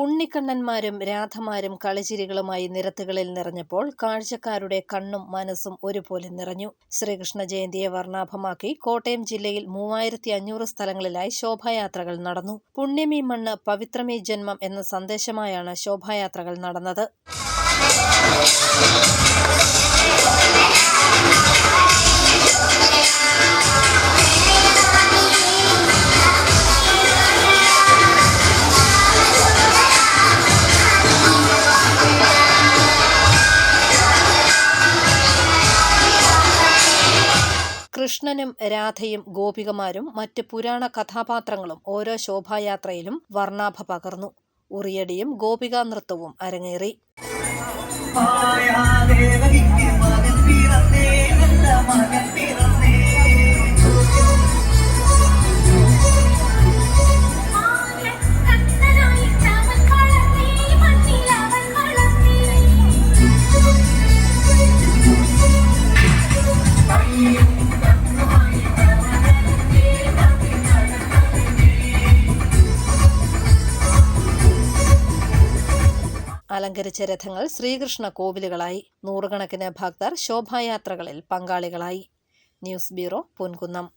ഉണ്ണിക്കണ്ണന്മാരും രാധമാരും കളിച്ചിരികളുമായി നിരത്തുകളിൽ നിറഞ്ഞപ്പോൾ കാഴ്ചക്കാരുടെ കണ്ണും മനസ്സും ഒരുപോലെ നിറഞ്ഞു. ശ്രീകൃഷ്ണ ജയന്തിയെ വർണാഭമാക്കി കോട്ടയം ജില്ലയിൽ മൂവായിരത്തി അഞ്ഞൂറ് സ്ഥലങ്ങളിലായി ശോഭായാത്രകൾ നടന്നു. പുണ്യമീ മണ്ണ് പവിത്രമീ ജന്മം എന്ന സന്ദേശമായാണ് ശോഭായാത്രകൾ നടന്നത്. കൃഷ്ണനും രാധയും ഗോപികമാരും മറ്റ് പുരാണ കഥാപാത്രങ്ങളും ഓരോ ശോഭായാത്രയിലും വർണാഭ പകർന്നു. ഉറിയടിയും ഗോപികാ നൃത്തവും അരങ്ങേറി അലങ്കരിച്ച രഥങ്ങൾ ശ്രീകൃഷ്ണ കോവിലുകളായി. നൂറുകണക്കിന് ഭക്തർ ശോഭായാത്രകളിൽ പങ്കാളികളായി. News bureau Ponkunnam.